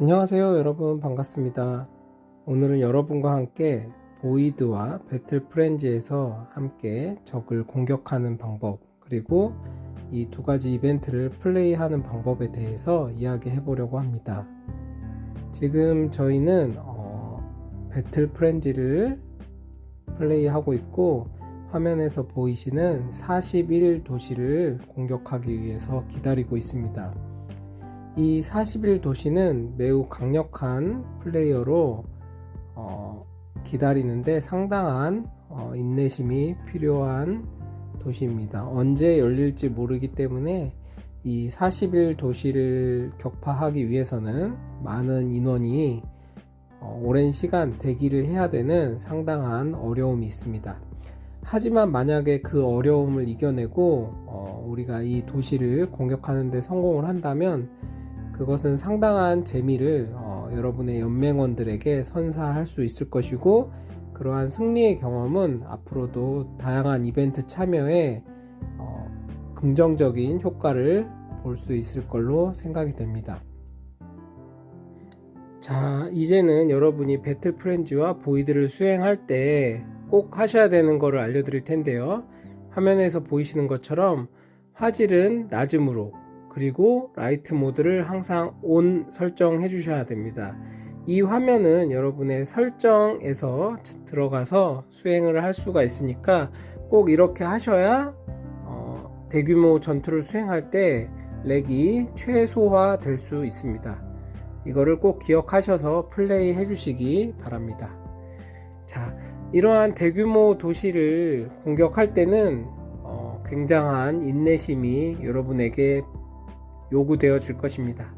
안녕하세요 여러분. 반갑습니다. 오늘은 여러분과 함께 보이드와 배틀 프렌즈에서 함께 적을 공격하는 방법 그리고 이 두 가지 이벤트를 플레이하는 방법에 대해서 이야기해 보려고 합니다. 지금 저희는 어, 배틀 프렌즈를 플레이하고 있고 화면에서 보이시는 41 도시를 공격하기 위해서 기다리고 있습니다 이 41 도시는 매우 강력한 플레이어로 어, 기다리는데 상당한 어, 인내심이 필요한 도시입니다. 언제 열릴지 모르기 때문에 이41 도시를 격파하기 위해서는 많은 인원이 어, 오랜 시간 대기를 해야 되는 상당한 어려움이 있습니다. 하지만 만약에 그 어려움을 이겨내고 어, 우리가 이 도시를 공격하는 데 성공을 한다면 그것은 상당한 재미를 어, 여러분의 연맹원들에게 선사할 수 있을 것이고 그러한 승리의 경험은 앞으로도 다양한 이벤트 참여에 어, 긍정적인 효과를 볼 수 있을 걸로 생각이 됩니다. 자, 이제는 여러분이 배틀 프렌즈와 보이드를 수행할 때 꼭 하셔야 되는 것을 알려드릴 텐데요. 화면에서 보이시는 것처럼 화질은 낮음으로 그리고 라이트 모드를 항상 ON 설정해 주셔야 됩니다. 이 화면은 여러분의 설정에서 들어가서 수행을 할 수가 있으니까 꼭 이렇게 하셔야 어, 대규모 전투를 수행할 때 렉이 최소화 될 수 있습니다. 이거를 꼭 기억하셔서 플레이 해주시기 바랍니다. 자, 이러한 대규모 도시를 공격할 때는 어, 굉장한 인내심이 여러분에게 요구되어질 것입니다.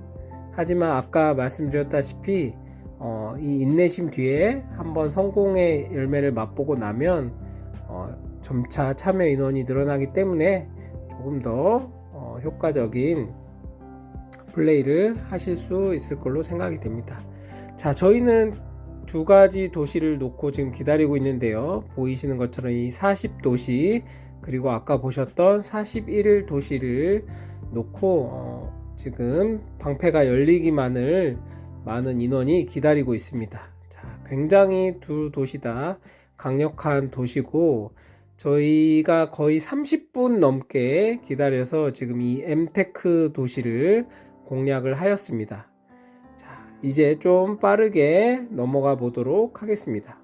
하지만 아까 말씀드렸다시피 어, 이 인내심 뒤에 한번 성공의 열매를 맛보고 나면 어, 점차 참여 인원이 늘어나기 때문에 조금 더 어, 효과적인 플레이를 하실 수 있을 걸로 생각이 됩니다. 자, 저희는 두 가지 도시를 놓고 지금 기다리고 있는데요. 보이시는 것처럼 이 40도시 그리고 아까 보셨던 41 도시를 놓고 어, 지금 방패가 열리기만을 많은 인원이 기다리고 있습니다. 자, 굉장히 두 도시 다 강력한 도시고 저희가 거의 30분 넘게 기다려서 지금 이 엠테크 도시를 공략을 하였습니다. 자, 이제 좀 빠르게 넘어가 보도록 하겠습니다.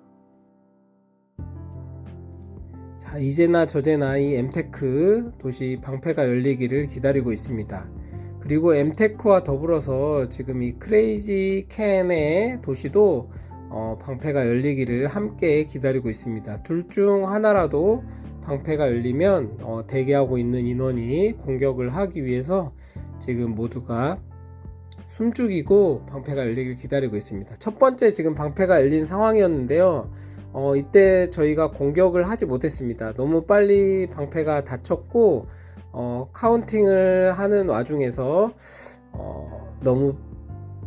자, 이제나 저제나 이 엠테크 도시 방패가 열리기를 기다리고 있습니다. 그리고 엠테크와 더불어서 지금 이 크레이지 캔의 도시도 어, 방패가 열리기를 함께 기다리고 있습니다. 둘 중 하나라도 방패가 열리면 어, 대기하고 있는 인원이 공격을 하기 위해서 지금 모두가 숨죽이고 방패가 열리길 기다리고 있습니다. 첫 번째 지금 방패가 열린 상황이었는데요. 어, 이때 저희가 공격을 하지 못했습니다. 너무 빨리 방패가 닫혔고 어, 카운팅을 하는 와중에서 어, 너무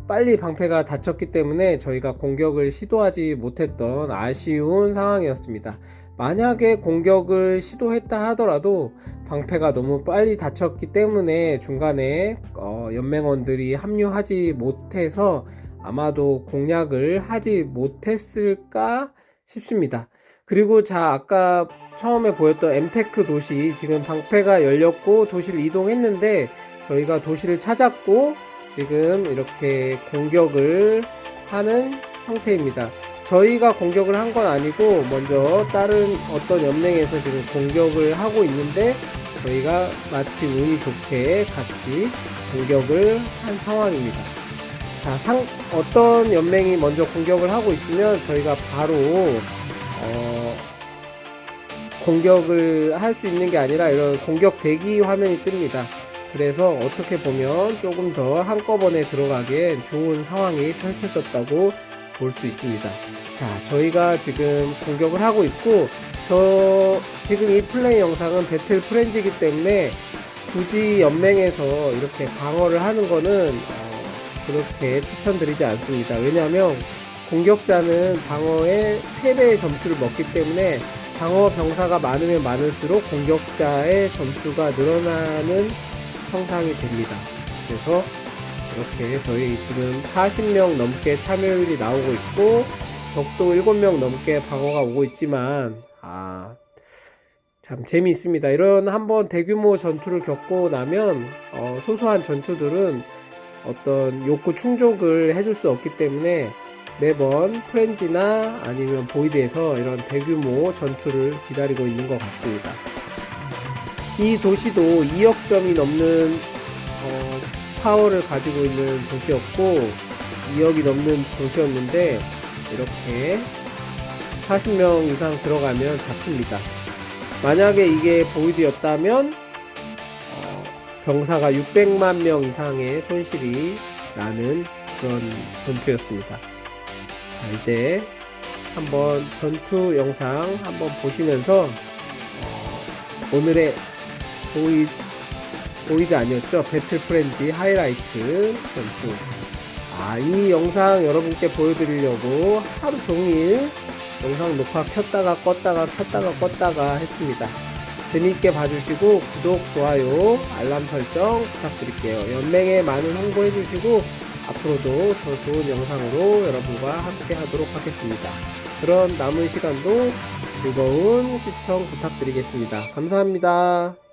빨리 방패가 닫혔기 때문에 저희가 공격을 시도하지 못했던 아쉬운 상황이었습니다. 만약에 공격을 시도했다 하더라도 방패가 너무 빨리 닫혔기 때문에 중간에 어, 연맹원들이 합류하지 못해서 아마도 공략을 하지 못했을까 싶습니다. 그리고 자 아까 처음에 보였던 엠테크 도시 지금 방패가 열렸고 도시를 이동했는데 저희가 도시를 찾았고 지금 이렇게 공격을 하는 형태입니다. 저희가 공격을 한 건 아니고 먼저 다른 어떤 연맹에서 지금 공격을 하고 있는데 저희가 마치 운이 좋게 같이 공격을 한 상황입니다. 자, 상, 어떤 연맹이 먼저 공격을 하고 있으면 저희가 바로 어, 공격을 할 수 있는 게 아니라 이런 공격 대기 화면이 뜹니다. 그래서 어떻게 보면 조금 더 한꺼번에 들어가기엔 좋은 상황이 펼쳐졌다고 볼 수 있습니다. 자, 저희가 지금 공격을 하고 있고, 저, 지금 이 플레이 영상은 배틀 프렌즈이기 때문에 굳이 연맹에서 이렇게 방어를 하는 거는, 어, 그렇게 추천드리지 않습니다. 왜냐하면 공격자는 방어의 3배의 점수를 먹기 때문에 방어 병사가 많으면 많을수록 공격자의 점수가 늘어나는 형상이 됩니다. 그래서 이렇게 저희 지금 40명 넘게 참여율이 나오고 있고 적도 7명 넘게 방어가 오고 있지만 아, 참 재미있습니다. 이런 한번 대규모 전투를 겪고 나면 어, 소소한 전투들은 어떤 욕구 충족을 해줄 수 없기 때문에 매번 프렌지나 아니면 보이드에서 이런 대규모 전투를 기다리고 있는 것 같습니다. 이 도시도 2억 점이 넘는 어, 파워를 가지고 있는 도시였고 2억이 넘는 도시였는데 이렇게 40명 이상 들어가면 잡힙니다. 만약에 이게 보이드였다면 어, 병사가 600만 명 이상의 손실이 나는 그런 전투였습니다. 자, 이제 한번 전투 영상 한번 보시면서 어, 오늘의 보이 보이드 아니었죠? 배틀 프렌지 하이라이트 전투. 아, 이 영상 여러분께 보여드리려고 하루 종일 영상 녹화 켰다가 껐다가 켰다가 껐다가 했습니다. 재미있게 봐주시고 구독, 좋아요, 알람 설정 부탁드릴게요. 연맹에 많은 홍보해주시고 앞으로도 더 좋은 영상으로 여러분과 함께 하도록 하겠습니다. 그런 남은 시간도 즐거운 시청 부탁드리겠습니다. 감사합니다.